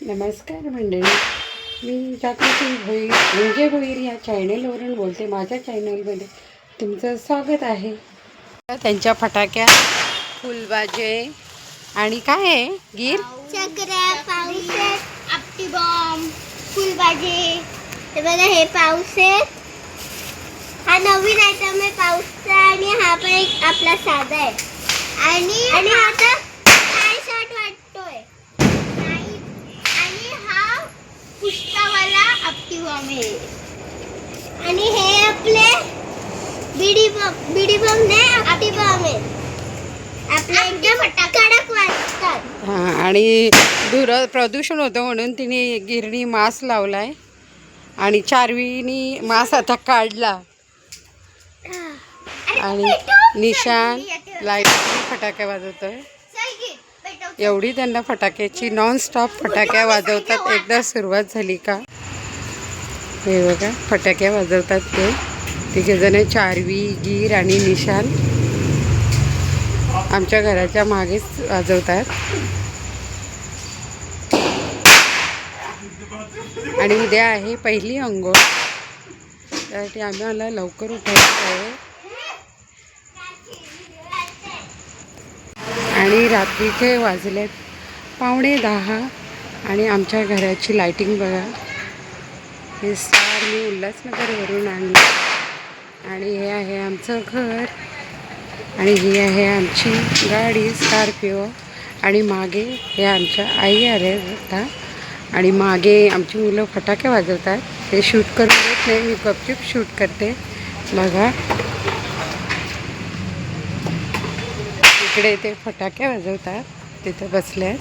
नमस्कार मंडळी. मी जागृती भोईर म्हणजे भोईर या चॅनलवरून बोलते. माझ्या चॅनलमध्ये तुमचं स्वागत आहे. त्यांच्या फटाक्या फुलबाजे आणि काय आहे गिर? आपटी बॉम्ब हे बघा हे पाऊस आहे हा नवीन आयटम आहे पाऊसचा आणि हा पण एक आपला साधा आहे. आणि आणि आता काय शॉट वाटतोय नाही. आणि हा पुष्पावाला आणि हे आपले बिडी बॉम्ब बिडी बॉम्ब नाही आपटी आहे. आपले एकदम कडक वाजतात. हां आणि धुर प्रदूषण होतं म्हणून तिने गिरणी मास्क लावला आहे आणि चारवीनी मास्क आता काढला. आणि निशान लाइट फटाके वाजवतोय. एवढी त्यांना फटाक्याची नॉन स्टॉप फटाक्या वाजवतात. एकदा सुरुवात झाली का? हे बघा फटाक्या वाजवतात ते. तिघेजण चारवी गीर आणि निशान आमच्या घराच्या मागेच वाजवतात. आणि उद्या आहे पहिली अंघोळ. त्यासाठी आम्हाला लवकर उठायचं आहे. आणि रात्रीचे वाजलेत पावणे दहा आणि आमच्या घराची लाईटिंग बघा. हे स्टार मी उल्हासनगरवरून आणलं. आणि हे आहे आमचं घर. आणि ही आहे आमची गाडी स्कॉर्पिओ. आणि मागे हे आमच्या आई आले होता आणि मागे आमची मुलं फटाके वाजवतात. ते शूट करून देत नाही. मी गपचूप शूट करते. बघा. इकडे ते फटाके वाजवतात. तिथे बसले.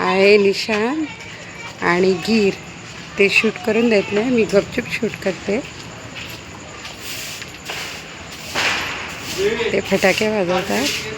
आहे निशांत आणि गीर ते शूट करून देत नाही मी गपचूप शूट करते. ते फटाके वाजवतात.